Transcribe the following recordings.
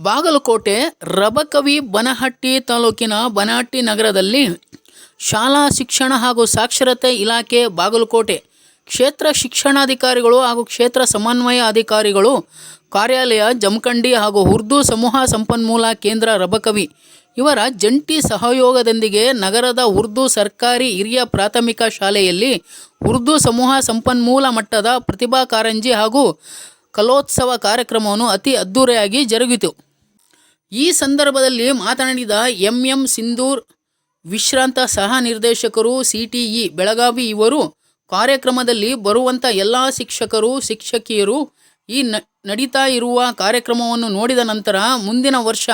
ಬಾಗಲಕೋಟೆ ರಬಕವಿ ಬನಹಟ್ಟಿ ತಾಲೂಕಿನ ಬನಹಟ್ಟಿ ನಗರದಲ್ಲಿ ಶಾಲಾ ಶಿಕ್ಷಣ ಹಾಗೂ ಸಾಕ್ಷರತೆ ಇಲಾಖೆ ಬಾಗಲಕೋಟೆ ಕ್ಷೇತ್ರ ಶಿಕ್ಷಣಾಧಿಕಾರಿಗಳು ಹಾಗೂ ಕ್ಷೇತ್ರ ಸಮನ್ವಯ ಅಧಿಕಾರಿಗಳು ಕಾರ್ಯಾಲಯ ಜಮಖಂಡಿ ಹಾಗೂ ಉರ್ದು ಸಮೂಹ ಸಂಪನ್ಮೂಲ ಕೇಂದ್ರ ರಬಕವಿ ಇವರ ಜಂಟಿ ಸಹಯೋಗದೊಂದಿಗೆ ನಗರದ ಉರ್ದು ಸರ್ಕಾರಿ ಹಿರಿಯ ಪ್ರಾಥಮಿಕ ಶಾಲೆಯಲ್ಲಿ ಉರ್ದು ಸಮೂಹ ಸಂಪನ್ಮೂಲ ಮಟ್ಟದ ಪ್ರತಿಭಾ ಕಾರಂಜಿ ಹಾಗೂ ಕಲೋತ್ಸವ ಕಾರ್ಯಕ್ರಮವನ್ನು ಅತಿ ಅದ್ಧೂರಿಯಾಗಿ ಜರುಗಿತು. ಈ ಸಂದರ್ಭದಲ್ಲಿ ಮಾತನಾಡಿದ ಎಂ ಎಂ ಸಿಂಧೂರ್, ವಿಶ್ರಾಂತ ಸಹ ನಿರ್ದೇಶಕರು, ಸಿಟಿಇ, ಬೆಳಗಾವಿ ಇವರು ಕಾರ್ಯಕ್ರಮದಲ್ಲಿ ಬರುವಂಥ ಎಲ್ಲ ಶಿಕ್ಷಕರು, ಶಿಕ್ಷಕಿಯರು ಈ ನಡೀತಾ ಇರುವ ಕಾರ್ಯಕ್ರಮವನ್ನು ನೋಡಿದ ನಂತರ ಮುಂದಿನ ವರ್ಷ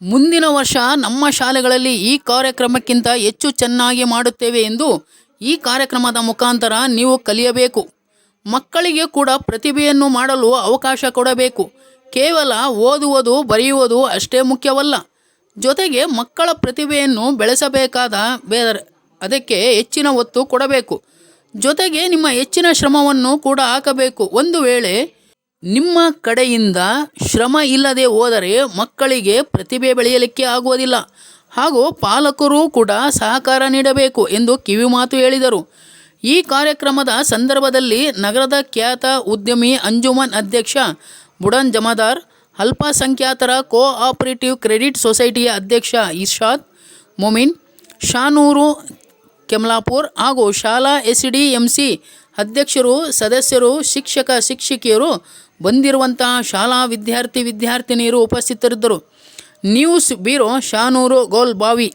ಮುಂದಿನ ವರ್ಷ ನಮ್ಮ ಶಾಲೆಗಳಲ್ಲಿ ಈ ಕಾರ್ಯಕ್ರಮಕ್ಕಿಂತ ಹೆಚ್ಚು ಚೆನ್ನಾಗಿ ಮಾಡುತ್ತೇವೆ ಎಂದು ಈ ಕಾರ್ಯಕ್ರಮದ ಮುಖಾಂತರ ನೀವು ಕಲಿಯಬೇಕು. ಮಕ್ಕಳಿಗೆ ಕೂಡ ಪ್ರತಿಭೆಯನ್ನು ಮಾಡಲು ಅವಕಾಶ ಕೊಡಬೇಕು. ಕೇವಲ ಓದುವುದು, ಬರೆಯುವುದು ಅಷ್ಟೇ ಮುಖ್ಯವಲ್ಲ. ಜೊತೆಗೆ ಮಕ್ಕಳ ಪ್ರತಿಭೆಯನ್ನು ಬೆಳೆಸಬೇಕಾದ ಬೇರೆ ಅದಕ್ಕೆ ಹೆಚ್ಚಿನ ಒತ್ತು ಕೊಡಬೇಕು. ಜೊತೆಗೆ ನಿಮ್ಮ ಹೆಚ್ಚಿನ ಶ್ರಮವನ್ನು ಕೂಡ ಹಾಕಬೇಕು. ಒಂದು ವೇಳೆ ನಿಮ್ಮ ಕಡೆಯಿಂದ ಶ್ರಮ ಇಲ್ಲದೆ ಹೋದರೆ ಮಕ್ಕಳಿಗೆ ಪ್ರತಿಭೆ ಬೆಳೆಯಲಿಕ್ಕೆ ಆಗುವುದಿಲ್ಲ. ಹಾಗೂ ಪಾಲಕರು ಕೂಡ ಸಹಕಾರ ನೀಡಬೇಕು ಎಂದು ಕಿವಿಮಾತು ಹೇಳಿದರು. ಈ ಕಾರ್ಯಕ್ರಮದ ಸಂದರ್ಭದಲ್ಲಿ ನಗರದ ಖ್ಯಾತ ಉದ್ಯಮಿ ಅಂಜುಮನ್ ಅಧ್ಯಕ್ಷ ಬುಡನ್ ಜಮಾದಾರ್, ಅಲ್ಪಸಂಖ್ಯಾತರ ಕೋ ಆಪರೇಟಿವ್ ಕ್ರೆಡಿಟ್ ಸೊಸೈಟಿಯ ಅಧ್ಯಕ್ಷ ಇರ್ಷಾದ್ ಮೊಮಿನ್, ಶಾನೂರು, ಕೆಮ್ಲಾಪುರ್ ಹಾಗೂ ಶಾಲಾ ಎಸ್ ಡಿ ಎಂ ಸಿ ಅಧ್ಯಕ್ಷರು, ಸದಸ್ಯರು, ಶಿಕ್ಷಕ, ಶಿಕ್ಷಕಿಯರು ಬಂದಿರುವಂತಹ ಶಾಲಾ ವಿದ್ಯಾರ್ಥಿ, ವಿದ್ಯಾರ್ಥಿನಿಯರು ಉಪಸ್ಥಿತರಿದ್ದರು. ನ್ಯೂಸ್ ಬ್ಯೂರೋ ಶಾನೂರು ಗೋಲ್ ಬಾವಿ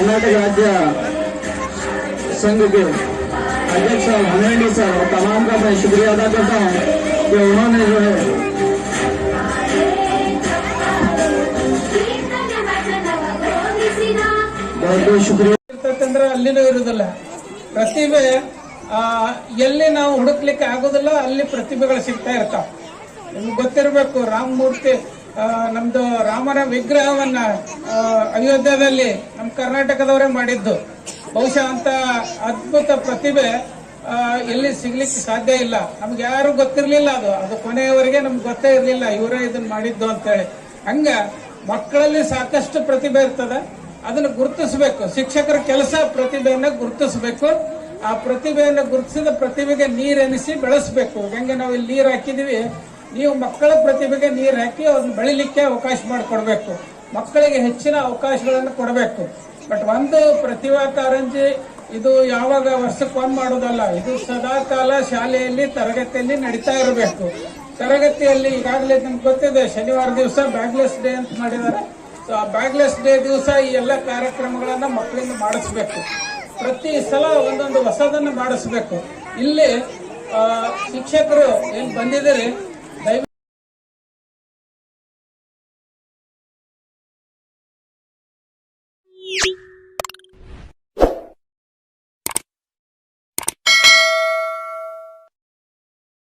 अंजुमन अध्यक्ष बुरन जमादार और एसएमसी के अध्यक्ष और जो यूनुस निपानी साहब और जो इरशाद मोमिन साहब और कर्नाटक राज्य संघ के अध्यक्ष साहब हमेंडी सर और तमाम का मैं शुक्रिया अदा करता हूँ कि उन्होंने जो है बहुत बहुत शुक्रिया ಇರ್ತೈತಂದ್ರೆ ಅಲ್ಲಿನೂ ಇರುವುದಿಲ್ಲ ಪ್ರತಿಭೆ ಆ, ಎಲ್ಲಿ ನಾವು ಹುಡುಕ್ಲಿಕ್ಕೆ ಆಗೋದಿಲ್ಲ ಅಲ್ಲಿ ಪ್ರತಿಭೆಗಳು ಸಿಗ್ತಾ ಇರ್ತಾವ ನಿಮ್ಗೆ ಗೊತ್ತಿರಬೇಕು ರಾಮಮೂರ್ತಿ ಆ, ನಮ್ದು ರಾಮನ ವಿಗ್ರಹವನ್ನ ಅಯೋಧ್ಯದಲ್ಲಿ ನಮ್ಮ ಕರ್ನಾಟಕದವರೇ ಮಾಡಿದ್ದು. ಬಹುಶಃ ಅಂತ ಅದ್ಭುತ ಪ್ರತಿಭೆ ಎಲ್ಲಿ ಸಿಗ್ಲಿಕ್ಕೆ ಸಾಧ್ಯ ಇಲ್ಲ. ನಮ್ಗೆ ಯಾರು ಗೊತ್ತಿರ್ಲಿಲ್ಲ ಅದು. ಅದು ಕೊನೆಯವರೆಗೆ ನಮ್ಗೆ ಗೊತ್ತೇ ಇರಲಿಲ್ಲ ಇವರೇ ಇದನ್ನ ಮಾಡಿದ್ದು ಅಂತೇಳಿ ಹಂಗ ಮಕ್ಕಳಲ್ಲಿ ಸಾಕಷ್ಟು ಪ್ರತಿಭೆ ಇರ್ತದೆ. ಅದನ್ನು ಗುರುತಿಸಬೇಕು. ಶಿಕ್ಷಕರ ಕೆಲಸ ಪ್ರತಿಭೆಯನ್ನ ಗುರುತಿಸಬೇಕು. ಆ ಪ್ರತಿಭೆಯನ್ನು ಗುರುತಿಸಿದ ಪ್ರತಿಭೆಗೆ ನೀರೆನಿಸಿ ಬೆಳೆಸಬೇಕು. ಹೆಂಗೆ ನಾವು ಇಲ್ಲಿ ನೀರು ಹಾಕಿದೀವಿ ನೀವು ಮಕ್ಕಳ ಪ್ರತಿಭೆಗೆ ನೀರು ಹಾಕಿ ಅವ್ರನ್ನ ಬೆಳಿಲಿಕ್ಕೆ ಅವಕಾಶ ಮಾಡಿಕೊಡ್ಬೇಕು. ಮಕ್ಕಳಿಗೆ ಹೆಚ್ಚಿನ ಅವಕಾಶಗಳನ್ನು ಕೊಡಬೇಕು. ಬಟ್ ಒಂದು ಪ್ರತಿಭಾ ಕಾರಂಜಿ, ಇದು ಯಾವಾಗ ವರ್ಷಕ್ಕೆ ಒಂದು ಮಾಡೋದಲ್ಲ, ಇದು ಸದಾ ಕಾಲ ಶಾಲೆಯಲ್ಲಿ, ತರಗತಿಯಲ್ಲಿ ನಡೀತಾ ಇರಬೇಕು. ತರಗತಿಯಲ್ಲಿ ಈಗಾಗಲೇ ನಿಮ್ಗೆ ಗೊತ್ತಿದೆ, ಶನಿವಾರ ದಿವಸ ಬ್ಯಾಗ್ಲೆಸ್ ಡೇ ಅಂತ ಮಾಡಿದ್ದಾರೆ. ಸೊ ಆ ಬ್ಯಾಗ್ಲೆಸ್ ಡೇ ದಿವಸ ಈ ಎಲ್ಲ ಕಾರ್ಯಕ್ರಮಗಳನ್ನು ಮಕ್ಕಳಿಂದ ಮಾಡಿಸ್ಬೇಕು. ಪ್ರತಿ ಸಲ ಒಂದೊಂದು ಹೊಸದನ್ನು ಮಾಡಿಸ್ಬೇಕು. ಇಲ್ಲಿ ಶಿಕ್ಷಕರು ಏನು ಬಂದಿದ್ದೀರಿ? ದಯವಿಟ್ಟು